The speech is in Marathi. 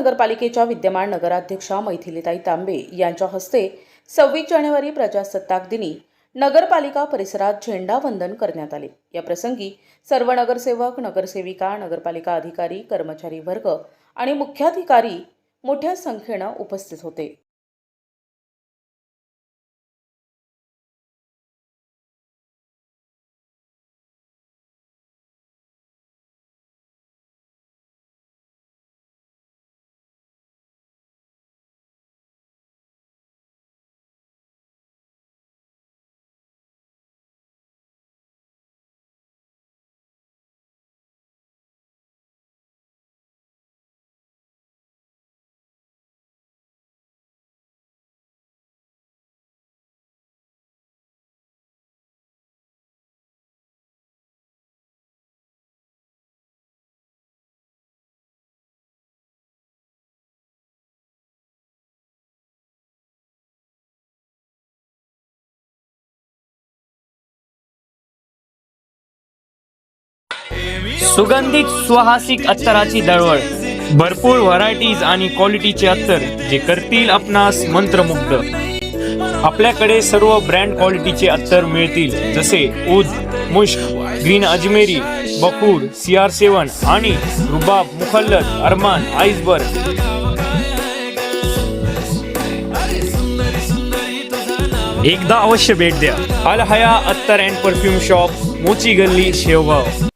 नगरपालिकेच्या विद्यमान नगराध्यक्षा मैथिलीताई तांबे यांच्या हस्ते सव्वीस जानेवारी प्रजासत्ताक दिनी नगरपालिका परिसरात झेंडा वंदन करण्यात आले. या प्रसंगी सर्व नगरसेवक नगरसेविका नगरपालिका अधिकारी कर्मचारी वर्ग आणि मुख्याधिकारी मोठ्या संख्येनं उपस्थित होते. सुगंधित सुहासिक अत्तराची दळवळ. भरपूर व्हरायटीज आणि क्वालिटीचे अत्तर जे करतील आपणास मंत्रमुग्ध. आपल्याकडे सर्व ब्रँड क्वालिटीचे अत्तर मिळतील जसे उद मुश्क ग्रीन अजमेरी बकूर सी आर सेवन आणि रुबाब मुखल्लत अरमान आईसबर्ग एकदा अवश्य भेट द्या. अल हया अत्तर अँड परफ्यूम शॉप मोची गल्ली शेवगाव.